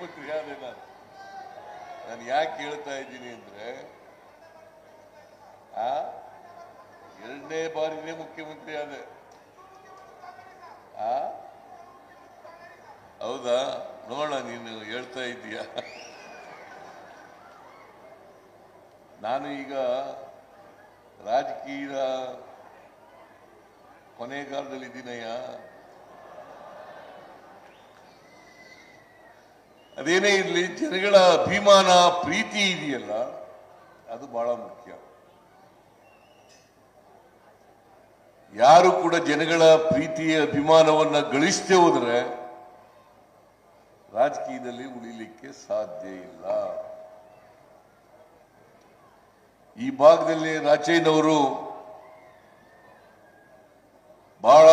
ಮುಖ್ಯಮಂತ್ರಿ ಆದೆ ನಾನು ನಾನು ಯಾಕೆ ಹೇಳ್ತಾ ಇದ್ದೀನಿ ಅಂದ್ರೆ, ಆ, ಎರಡನೇ ಬಾರಿನೇ ಮುಖ್ಯಮಂತ್ರಿ ಆದೆ. ಆ, ಹೌದಾ? ನೋಡೋಣ, ನೀನು ಹೇಳ್ತಾ ಇದ್ದೀಯ? ನಾನು ಈಗ ರಾಜಕೀಯ ಕೊನೆಗಾಲದಲ್ಲಿ ಇದ್ದೀನಯ್ಯ ಅದೇನೇ ಇರಲಿ, ಜನಗಳ ಅಭಿಮಾನ, ಪ್ರೀತಿ ಇದೆಯಲ್ಲ, ಅದು ಬಹಳ ಮುಖ್ಯ. ಯಾರು ಕೂಡ ಜನಗಳ ಪ್ರೀತಿಯ ಅಭಿಮಾನವನ್ನ ಗಳಿಸದೆ ಹೋದ್ರೆ ರಾಜಕೀಯದಲ್ಲಿ ಉಳಿಲಿಕ್ಕೆ ಸಾಧ್ಯ ಇಲ್ಲ. ಈ ಭಾಗದಲ್ಲಿ ರಾಜೇನವರು ಬಹಳ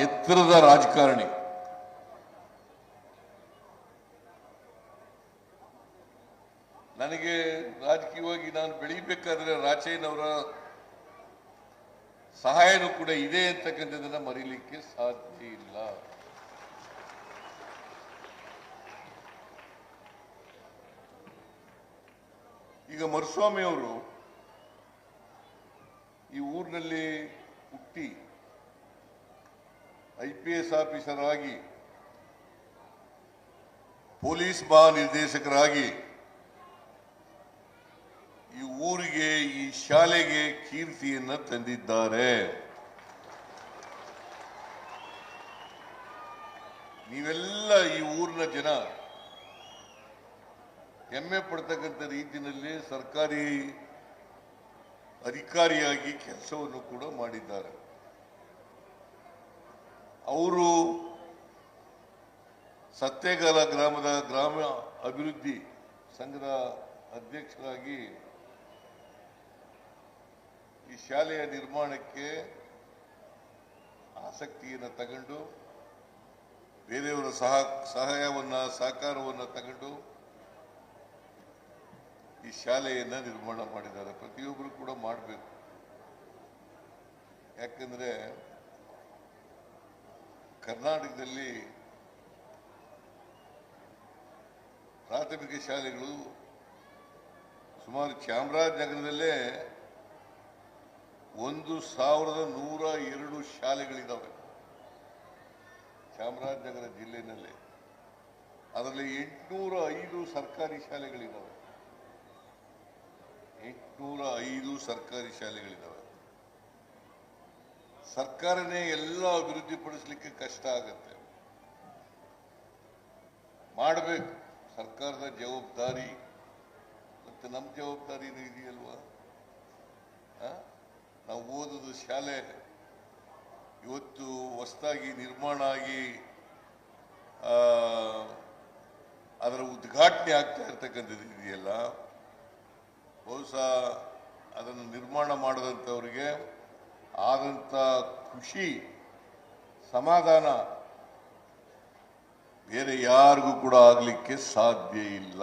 ಎತ್ತರದ ರಾಜಕಾರಣಿ. ನನಗೆ ರಾಜಕೀಯವಾಗಿ ನಾನು ಬೆಳೀಬೇಕಾದ್ರೆ ರಾಚಯ್ಯನವರ ಸಹಾಯನೂ ಕೂಡ ಇದೆ ಅಂತಕ್ಕಂಥದ್ದನ್ನು ಮರೀಲಿಕ್ಕೆ ಸಾಧ್ಯ ಇಲ್ಲ. ಈಗ ಮರುಸ್ವಾಮಿಯವರು ಈ ಊರಿನಲ್ಲಿ ಹುಟ್ಟಿ ಐ ಪಿ ಎಸ್ ಆಫೀಸರ್ ಆಗಿ ಪೊಲೀಸ್ ಮಹಾನಿರ್ದೇಶಕರಾಗಿ ಊರಿಗೆ ಈ ಶಾಲೆಗೆ ಕೀರ್ತಿಯನ್ನು ತಂದಿದ್ದಾರೆ. ನೀವೆಲ್ಲ ಈ ಊರಿನ ಜನ, ಹೆಮ್ಮೆ ಪಡ್ತಕ್ಕಂಥ ರೀತಿಯಲ್ಲಿ ಸರ್ಕಾರಿ ಅಧಿಕಾರಿಯಾಗಿ ಕೆಲಸವನ್ನು ಕೂಡ ಮಾಡಿದ್ದಾರೆ. ಅವರು ಸತ್ಯಗಾಲ ಗ್ರಾಮದ ಗ್ರಾಮ ಅಭಿವೃದ್ಧಿ ಸಂಘದ ಅಧ್ಯಕ್ಷರಾಗಿ ಶಾಲೆಯ ನಿರ್ಮಾಣಕ್ಕೆ ಆಸಕ್ತಿಯನ್ನು ತಗೊಂಡು, ಬೇರೆಯವರ ಸಹ, ಸಹಾಯವನ್ನು, ಸಹಕಾರವನ್ನು ತಗೊಂಡು ಈ ಶಾಲೆಯನ್ನು ನಿರ್ಮಾಣ ಮಾಡಿದ್ದಾರೆ. ಪ್ರತಿಯೊಬ್ಬರು ಕೂಡ ಮಾಡಬೇಕು. ಯಾಕಂದರೆ ಕರ್ನಾಟಕದಲ್ಲಿ ಪ್ರಾಥಮಿಕ ಶಾಲೆಗಳು ಸುಮಾರು ಚಾಮರಾಜನಗರದಲ್ಲೇ ಒಂದು ಸಾವಿರದ ನೂರ ಎರಡು ಶಾಲೆಗಳಿದ್ದಾವೆ ಚಾಮರಾಜನಗರ ಜಿಲ್ಲೆನಲ್ಲಿ. ಅದರಲ್ಲಿ ಎಂಟುನೂರ ಐದು ಸರ್ಕಾರಿ ಶಾಲೆಗಳಿದ್ದಾವೆ ಎಂಟುನೂರ ಐದು ಸರ್ಕಾರಿ ಶಾಲೆಗಳಿದ್ದಾವೆ ಸರ್ಕಾರನೇ ಎಲ್ಲ ಅಭಿವೃದ್ಧಿಪಡಿಸಲಿಕ್ಕೆ ಕಷ್ಟ ಆಗತ್ತೆ. ಮಾಡಬೇಕು. ಸರ್ಕಾರದ ಜವಾಬ್ದಾರಿ. ಮತ್ತೆ ನಮ್ಮ ಜವಾಬ್ದಾರಿನೂ ಇದೆಯಲ್ವಾ? ನಾವು ಓದೋದು ಶಾಲೆ. ಇವತ್ತು ಹೊಸದಾಗಿ ನಿರ್ಮಾಣ ಆಗಿ ಅದರ ಉದ್ಘಾಟನೆ ಆಗ್ತಾ ಇರ್ತಕ್ಕಂಥದ್ದು ಇದೆಯಲ್ಲ. ಬಹುಶಃ ಅದನ್ನು ನಿರ್ಮಾಣ ಮಾಡಿದಂಥವ್ರಿಗೆ ಆದಂಥ ಖುಷಿ, ಸಮಾಧಾನ ಬೇರೆ ಯಾರಿಗೂ ಕೂಡ ಆಗಲಿಕ್ಕೆ ಸಾಧ್ಯ ಇಲ್ಲ.